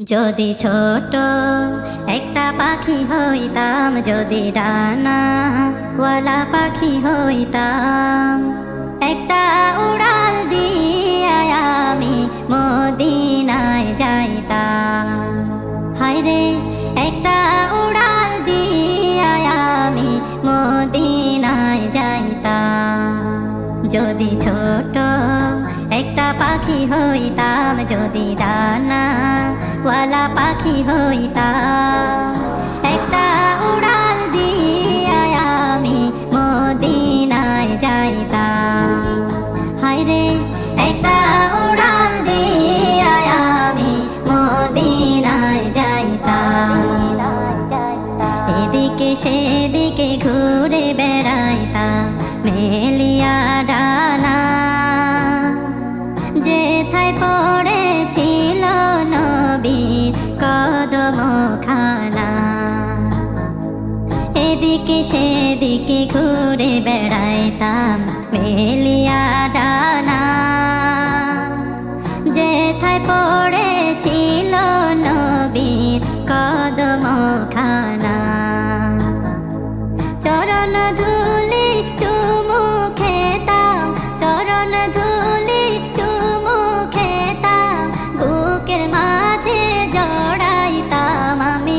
যদি ছোট একটা পাখি হইতাম, যদি ডানা ওয়ালা পাখি হইতাম, একটা উড়াল দিয়ে আমি মদিনায় যাইতাম। হায়রে একটা উড়াল দিয়ে আমি মদিনায় যাইতাম। যদি ছোট পাখি হইতাম যদি ডানা ওয়ালা পাখি হইতাম। একটা উড়াল দিয়ে আমি মদিনায় যাইতাম। হায়রে একটা উড়াল দিয়ে আমি মদিনায় যাইতাম। এদিকে সেদিকে ঘুরে বেড়াইতাম, মেলিয়া ডানা এদিকে সেদিকে ঘুরে বেড়াইতাম মেলিয়া ডানা। যেথায় পড়েছিল নবীর কদম খানা চরণ চুমু চরণ চুমু মাঝে আমি